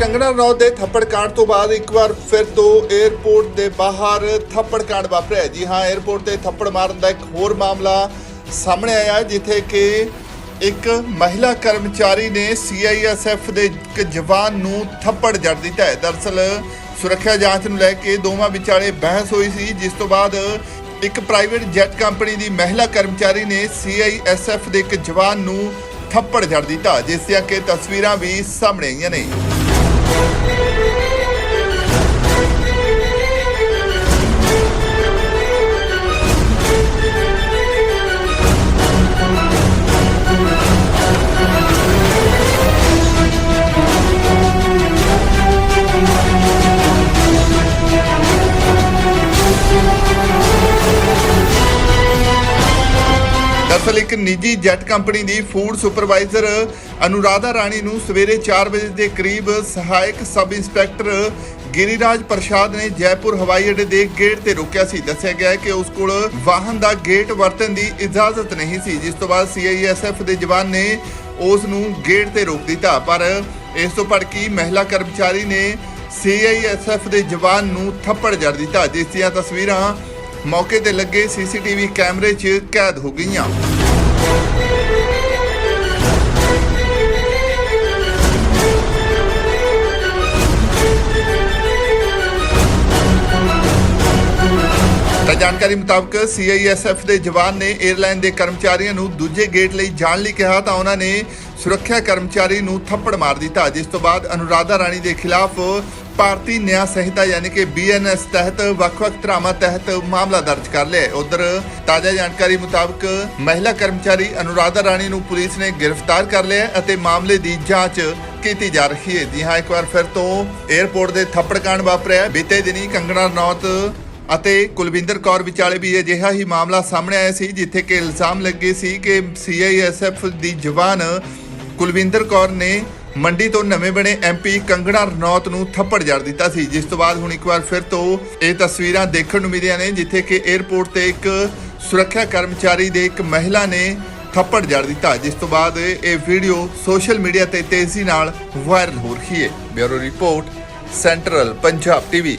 ਕੰਗਣਾ ਰਣੌਤ ਦੇ ਥੱਪੜ ਕਾਂਡ ਤੋਂ ਬਾਅਦ ਇੱਕ ਵਾਰ ਫਿਰ ਤੋਂ 에ਅਰਪੋਰਟ ਦੇ ਬਾਹਰ ਥੱਪੜ ਕਾਂਡ ਵਾਪਰਿਆ ਜੀ ਹਾਂ 에ਅਰਪੋਰਟ ਤੇ ਥੱਪੜ ਮਾਰਨ ਦਾ ਇੱਕ ਹੋਰ ਮਾਮਲਾ ਸਾਹਮਣੇ ਆਇਆ ਜਿੱਥੇ ਕਿ ਇੱਕ ਮਹਿਲਾ ਕਰਮਚਾਰੀ ਨੇ ਸੀਆਈਐਸਐਫ ਦੇ ਇੱਕ ਜਵਾਨ ਨੂੰ ਥੱਪੜ ਜੜ ਦਿੱਤਾ ਹੈ। ਦਰਅਸਲ ਸੁਰੱਖਿਆ ਜਾਂਚ ਨੂੰ ਲੈ ਕੇ ਦੋਵਾਂ ਵਿਚਾਲੇ ਬਹਿਸ ਹੋਈ ਸੀ, ਜਿਸ ਤੋਂ ਬਾਅਦ ਇੱਕ ਪ੍ਰਾਈਵੇਟ ਜੈਟ ਕੰਪਨੀ ਦੀ ਮਹਿਲਾ ਕਰਮਚਾਰੀ ਨੇ ਸੀਆਈਐਸਐਫ ਦੇ ਇੱਕ ਜਵਾਨ ਨੂੰ ਥੱਪੜ ਜੜ ਦਿੱਤਾ, ਜਿਸ ਦੀਆਂ ਕਿ ਤਸਵੀਰਾਂ ਵੀ ਸਾਹਮਣੇ ਆਈਆਂ ਨੇ। Música ਦਰਅਸਲ ਇੱਕ ਨਿੱਜੀ ਜੈਟ ਕੰਪਨੀ ਦੀ ਫੂਡ ਸੁਪਰਵਾਈਜ਼ਰ ਅਨੁਰਾਧਾ ਰਾਣੀ ਨੂੰ ਸਵੇਰੇ 4 ਵਜੇ ਦੇ ਕਰੀਬ ਸਹਾਇਕ ਸਬ ਇੰਸਪੈਕਟਰ ਗਿਰੀਰਾਜ ਪ੍ਰਸ਼ਾਦ ਨੇ ਜੈਪੁਰ ਹਵਾਈ ਅੱਡੇ ਦੇ ਗੇਟ ਤੇ ਰੋਕਿਆ ਸੀ। ਦੱਸਿਆ ਗਿਆ ਹੈ ਕਿ ਉਸ ਕੋਲ ਵਾਹਨ ਦਾ ਗੇਟ ਵਰਤਣ ਦੀ ਇਜਾਜ਼ਤ ਨਹੀਂ ਸੀ, ਜਿਸ ਤੋਂ ਬਾਅਦ ਸੀਆਈਐਸਐਫ ਦੇ ਜਵਾਨ ਨੇ ਉਸ ਨੂੰ ਗੇਟ ਤੇ ਰੋਕ ਦਿੱਤਾ। ਪਰ ਇਸ ਤੋਂ ਭੜਕੀ ਮਹਿਲਾ ਕਰਮਚਾਰੀ ਨੇ ਸੀਆਈਐਸਐਫ ਦੇ ਜਵਾਨ ਨੂੰ ਥੱਪੜ ਜੜ ਦਿੱਤਾ। ਜਿਸ ਦੀਆਂ ਤਸਵੀਰਾਂ ਮੌਕੇ ਤੇ ਲੱਗੇ ਸੀਸੀਟੀਵੀ ਕੈਮਰੇ 'ਚ ਕੈਦ ਹੋ ਗਈਆਂ। ਤਾਂ ਜਾਣਕਾਰੀ ਮੁਤਾਬਕ ਸੀਆਈਐਸਐਫ ਦੇ ਜਵਾਨ ਨੇ 에ਅਰਲਾਈਨ ਦੇ ਕਰਮਚਾਰੀਆਂ ਨੂੰ ਦੂਜੇ ਗੇਟ ਲਈ ਜਾਣ ਲਈ ਕਿਹਾ ਤਾਂ ਉਹਨਾਂ ਨੇ ਸੁਰੱਖਿਆ ਕਰਮਚਾਰੀ ਨੂੰ ਥੱਪੜ ਮਾਰ ਦਿੱਤਾ, ਜਿਸ ਤੋਂ ਬਾਅਦ ਅਨੁਰਾਧਾ ਰਾਣੀ ਦੇ ਖਿਲਾਫ ਭਾਰਤੀ ਨਿਆਂ ਸੰਹਿਤਾ ਯਾਨੀ ਕਿ ਬੀਐਨਐਸ ਤਹਿਤ ਵੱਖ-ਵੱਖ ਧਾਰਾਵਾਂ ਤਹਿਤ ਮਾਮਲਾ ਦਰਜ ਕਰ ਲਿਆ ਉਧਰ ਤਾਜ਼ਾ ਜਾਣਕਾਰੀ ਮੁਤਾਬਕ ਮਹਿਲਾ ਕਰਮਚਾਰੀ ਅਨੁਰਾਧਾ ਰਾਣੀ ਨੂੰ ਪੁਲਿਸ ਨੇ ਗ੍ਰਿਫਤਾਰ ਕਰ ਲਿਆ ਅਤੇ ਮਾਮਲੇ ਦੀ ਜਾਂਚ ਕੀਤੀ ਜਾ ਰਹੀ ਹੈ। ਜੀ ਹਾਂ, ਇੱਕ ਵਾਰ ਫਿਰ ਤੋਂ 에ਅਰਪੋਰਟ ਦੇ ਥੱਪੜ ਕਾਂਡ ਵਾਪਰਿਆ ਬੀਤੇ ਦਿਨੀ ਕੰਗਣਾ ਰਣੌਤ ਅਤੇ ਕੁਲਵਿੰਦਰ ਕੌਰ ਵਿਚਾਲੇ ਵੀ ਅਜਿਹਾ ਹੀ ਮਾਮਲਾ ਸਾਹਮਣੇ ਆਇਆ ਸੀ, ਜਿੱਥੇ ਕਿ ਇਲਜ਼ਾਮ ਲੱਗੇ ਸੀ ਕਿ ਸੀਆਈਐਸਐਫ ਦੀ ਜਵਾਨ ਕੁਲਵਿੰਦਰ ਕੌਰ ਨੇ ਮੰਡੀ ਤੋਂ ਨਵੇਂ ਬਣੇ ਐਮਪੀ ਕੰਗਣਾ ਰਣੌਤ ਨੂੰ ਥੱਪੜ ਜੜ ਦਿੱਤਾ ਸੀ। ਜਿਸ ਤੋਂ ਬਾਅਦ ਹੁਣ ਇੱਕ ਵਾਰ ਫਿਰ ਤੋਂ ਇਹ ਤਸਵੀਰਾਂ ਦੇਖਣ ਨੂੰ ਮਿਲੀਆਂ ਨੇ, ਜਿੱਥੇ ਕਿ 에ਅਰਪੋਰਟ ਤੇ ਇੱਕ ਸੁਰੱਖਿਆ ਕਰਮਚਾਰੀ ਦੇ ਇੱਕ ਮਹਿਲਾ ਨੇ ਥੱਪੜ ਜੜ ਦਿੱਤਾ। ਜਿਸ ਤੋਂ ਬਾਅਦ ਇਹ ਵੀਡੀਓ ਸੋਸ਼ਲ ਮੀਡੀਆ ਤੇ ਤੇਜ਼ੀ ਨਾਲ ਵਾਇਰਲ ਹੋ ਰਹੀ ਹੈ। Bureau report, central Punjab TV.